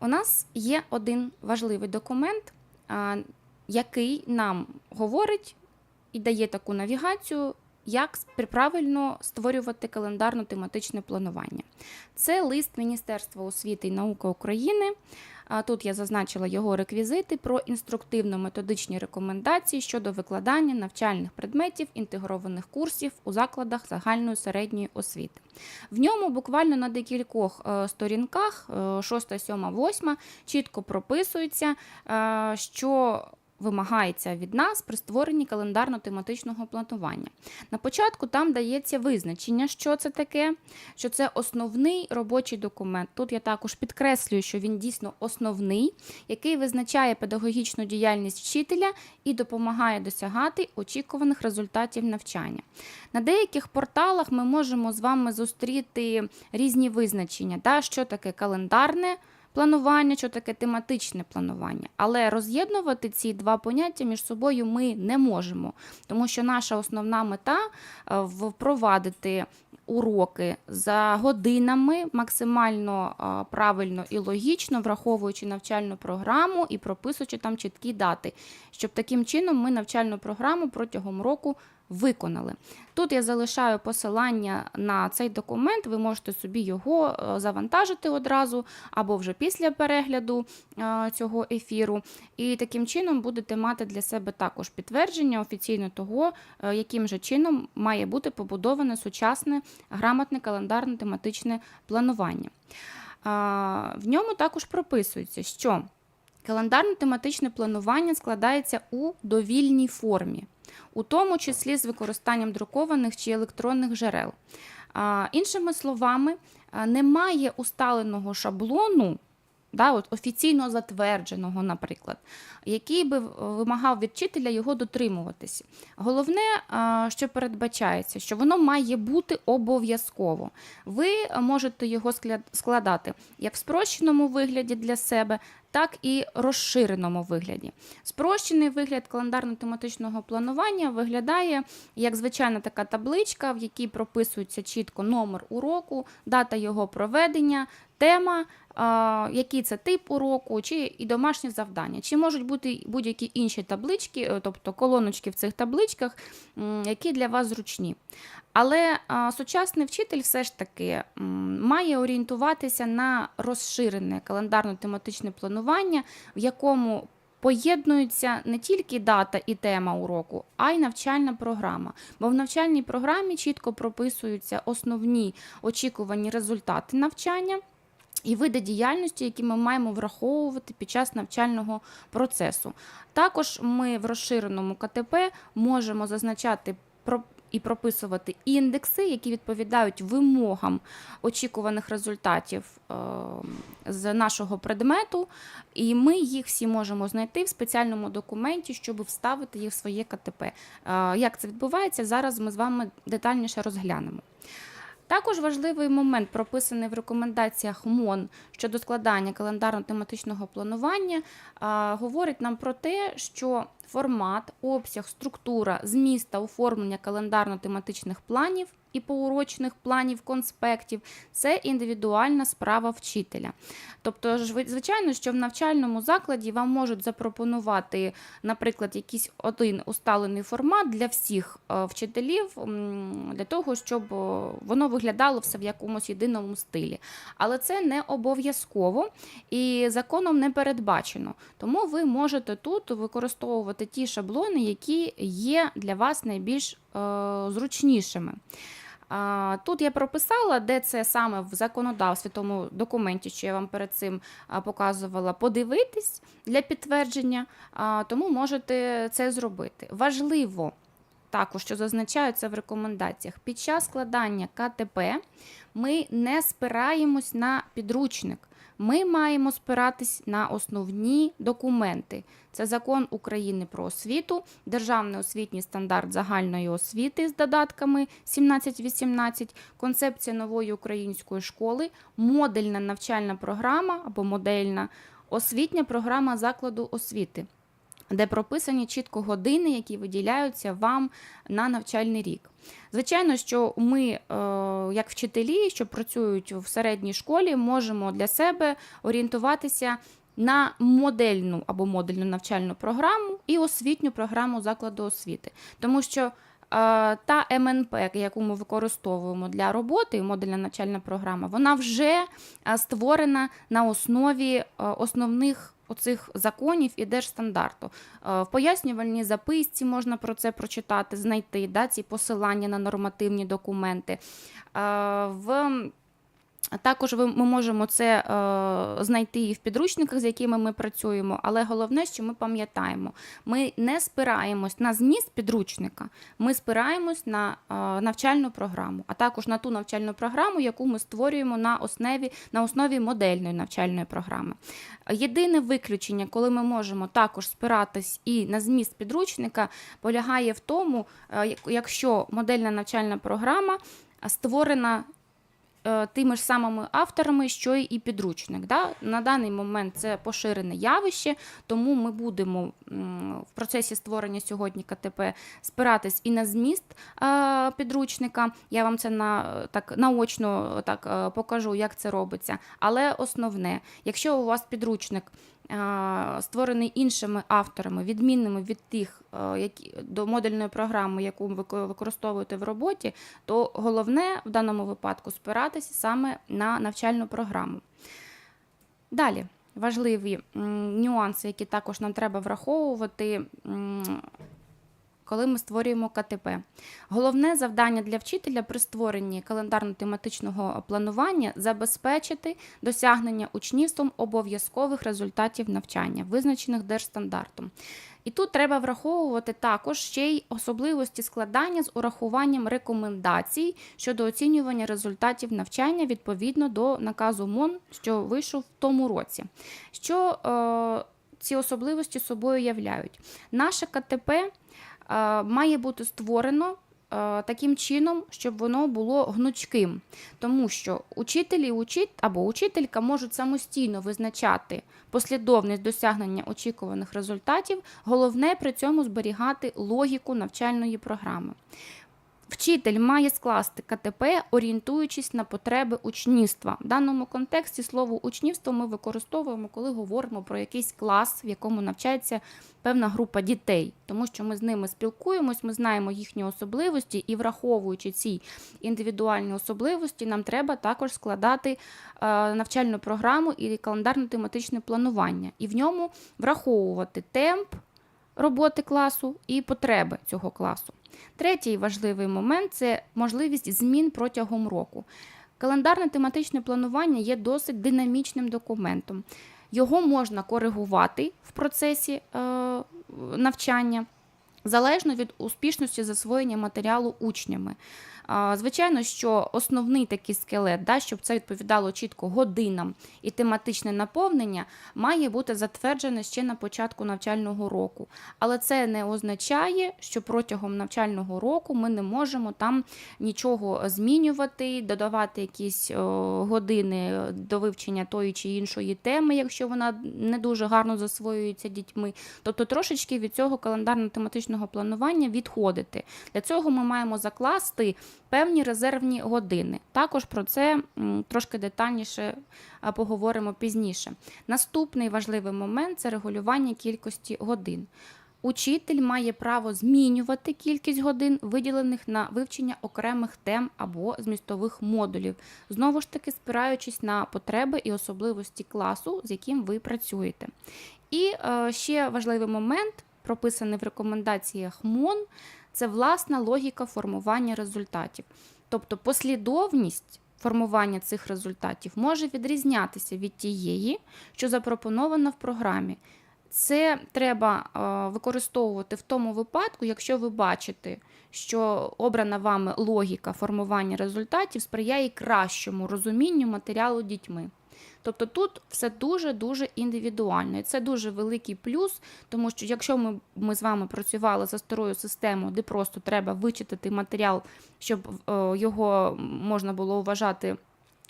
У нас є один важливий документ, який нам говорить і дає таку навігацію, як правильно створювати календарно-тематичне планування. Це лист Міністерства освіти і науки України. А, Тут я зазначила його реквізити про інструктивно-методичні рекомендації щодо викладання навчальних предметів інтегрованих курсів у закладах загальної середньої освіти. В ньому буквально на декількох е, сторінках, 6, 7, 8, чітко прописується, е, що вимагається від нас при створенні календарно-тематичного планування. На початку там дається визначення, що це таке, що це основний робочий документ. Тут я також підкреслюю, що він дійсно основний, який визначає педагогічну діяльність вчителя і допомагає досягати очікуваних результатів навчання. На деяких порталах ми можемо з вами зустріти різні визначення, та, що таке календарне. Планування, що таке тематичне планування, але роз'єднувати ці два поняття між собою ми не можемо, тому що наша основна мета е, впровадити уроки за годинами максимально е, правильно і логічно, враховуючи навчальну програму і прописуючи там чіткі дати, щоб таким чином ми навчальну програму протягом року виконали. Тут я залишаю посилання на цей документ, ви можете собі його е, завантажити одразу або вже після перегляду е, цього ефіру. І таким чином будете мати для себе також підтвердження офіційно того, е, яким же чином має бути побудоване сучасне грамотне календарне тематичне планування. В ньому також прописується, що календарно-тематичне планування складається у довільній формі, у тому числі з використанням друкованих чи електронних джерел. Іншими словами, немає усталеного шаблону, да, от офіційно затвердженого, наприклад, який би вимагав від вчителя його дотримуватися. Головне, що передбачається, що воно має бути обов'язково. Ви можете його складати як в спрощеному вигляді для себе, так і розширеному вигляді. Спрощений вигляд календарно-тематичного планування виглядає як звичайна така табличка, в якій прописується чітко номер уроку, дата його проведення, тема, який це тип уроку, чи і домашнє завдання. Чи можуть бути будь-які інші таблички, е, тобто колоночки в цих табличках, які для вас зручні. Але сучасний вчитель все ж таки має орієнтуватися на розширене календарно-тематичне планування, в якому поєднуються не тільки дата і тема уроку, а й навчальна програма. Бо в навчальній програмі чітко прописуються основні очікувані результати навчання. І види діяльності, які ми маємо враховувати під час навчального процесу. Також ми в розширеному КТП можемо зазначати про і прописувати індекси, які відповідають вимогам очікуваних результатів е, з нашого предмету, і ми їх всі можемо знайти в спеціальному документі, щоб вставити їх в своє КТП. Е, Як це відбувається, зараз ми з вами детальніше розглянемо. Також важливий момент, прописаний в рекомендаціях МОН щодо складання календарно-тематичного планування, говорить нам про те, що формат, обсяг, структура, зміст та оформлення календарно-тематичних планів і поурочних планів, конспектів це індивідуальна справа вчителя. Тобто, звичайно, що в навчальному закладі вам можуть запропонувати, наприклад, якийсь один усталений формат для всіх е, вчителів, для того, щоб е, воно виглядало все в якомусь єдиному стилі. Але це не обов'язково і законом не передбачено. Тому ви можете тут використовувати ті шаблони, які є для вас найбільш е, зручнішими. Тут я прописала, де це саме в законодавстві, тому документі, що я вам перед цим показувала, подивитись для підтвердження, тому можете це зробити. Важливо також, що зазначається в рекомендаціях, під час складання КТП ми не спираємось на підручник. Ми маємо спиратись на основні документи. Це закон України про освіту, державний освітній стандарт загальної освіти з додатками 17-18, концепція нової української школи, модельна навчальна програма або модельна освітня програма закладу освіти. Де прописані чітко години, які виділяються вам на навчальний рік. Звичайно, що ми, е, як вчителі, що працюють в середній школі, можемо для себе орієнтуватися на модельну або модельну навчальну програму і освітню програму закладу освіти. Тому що та МНП, яку ми використовуємо для роботи, модульна навчальна програма, вона вже е, створена на основі е, основних оцих законів і держстандарту. Е, В пояснювальній записці можна про це прочитати, знайти да, ці посилання на нормативні документи. Е, В також ми можемо це е, знайти і в підручниках, з якими ми працюємо, але головне, що ми пам'ятаємо, ми не спираємось на зміст підручника, ми спираємось на е, навчальну програму, а також на ту навчальну програму, яку ми створюємо на основі, на основі модельної навчальної програми. Єдине виключення, коли ми можемо також спиратись і на зміст підручника, полягає в тому, е, якщо модельна навчальна програма створена тими ж самими авторами, що і підручник. Да? На даний момент це поширене явище, тому ми будемо в процесі створення сьогодні КТП спиратись і на зміст е, підручника. Я вам це на так наочно так е, покажу, як це робиться. Але основне, якщо у вас підручник е, створений іншими авторами, відмінними від тих, е, які до модельної програми, яку ви використовуєте в роботі, то головне в даному випадку спиратися саме на навчальну програму. Далі важливі нюанси, які також нам треба враховувати. Коли ми створюємо КТП, головне завдання для вчителя при створенні календарно-тематичного планування забезпечити досягнення учнівством обов'язкових результатів навчання, визначених держстандартом. І тут треба враховувати також ще й особливості складання з урахуванням рекомендацій щодо оцінювання результатів навчання відповідно до наказу МОН, що вийшов в тому році. Що е, ці особливості собою являють? Наше КТП має бути створено е, таким чином, щоб воно було гнучким, тому що учителі учить або учителька можуть самостійно визначати послідовність досягнення очікуваних результатів, головне при цьому зберігати логіку навчальної програми. Вчитель має скласти КТП, орієнтуючись на потреби учнівства. В даному контексті слово учнівство ми використовуємо, коли говоримо про якийсь клас, в якому навчається певна група дітей, тому що ми з ними спілкуємось, ми знаємо їхні особливості, і враховуючи ці індивідуальні особливості, нам треба також складати е, навчальну програму і календарно-тематичне планування, і в ньому враховувати темп роботи класу і потреби цього класу. Третій важливий момент це можливість змін протягом року. Календарне тематичне планування є досить динамічним документом. Його можна коригувати в процесі е, навчання залежно від успішності засвоєння матеріалу учнями. Звичайно, що основний такий скелет, да, щоб це відповідало чітко годинам і тематичне наповнення, має бути затверджене ще на початку навчального року. Але це не означає, що протягом навчального року ми не можемо там нічого змінювати, додавати якісь години до вивчення тої чи іншої теми, якщо вона не дуже гарно засвоюється дітьми. Тобто трошечки від цього календарно-тематичного планування відходити. Для цього ми маємо закласти певні резервні години. Також про це трошки детальніше поговоримо пізніше. Наступний важливий момент це регулювання кількості годин. Учитель має право змінювати кількість годин, виділених на вивчення окремих тем або змістових модулів, знову ж таки спираючись на потреби і особливості класу, з яким ви працюєте. І е, ще важливий момент, прописаний в рекомендаціях МОН, це власна логіка формування результатів. Тобто послідовність формування цих результатів може відрізнятися від тієї, що запропонована в програмі. Це треба е, використовувати в тому випадку, якщо ви бачите, що обрана вами логіка формування результатів сприяє кращому розумінню матеріалу дітьми. Тобто тут все дуже-дуже індивідуально. І це дуже великий плюс, тому що якщо ми, ми з вами працювали за старою системою, де просто треба вичитати матеріал, щоб е, його можна було вважати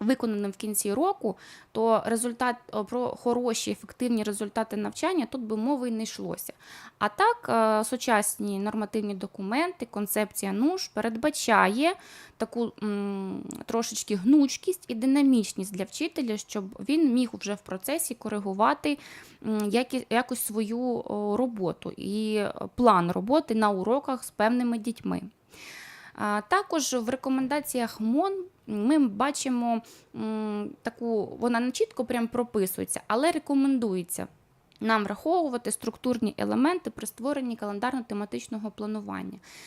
виконаним в кінці року, то результат про хороші ефективні результати навчання тут би мови не йшлося. А так, е, сучасні нормативні документи, концепція НУШ передбачає таку м, трошечки гнучкість і динамічність для вчителя, щоб він міг вже в процесі коригувати якось свою роботу і е, план роботи на уроках з певними дітьми. Також в рекомендаціях МОН ми бачимо таку, вона не чітко прям прописується, але рекомендується нам враховувати структурні елементи при створенні календарно-тематичного планування.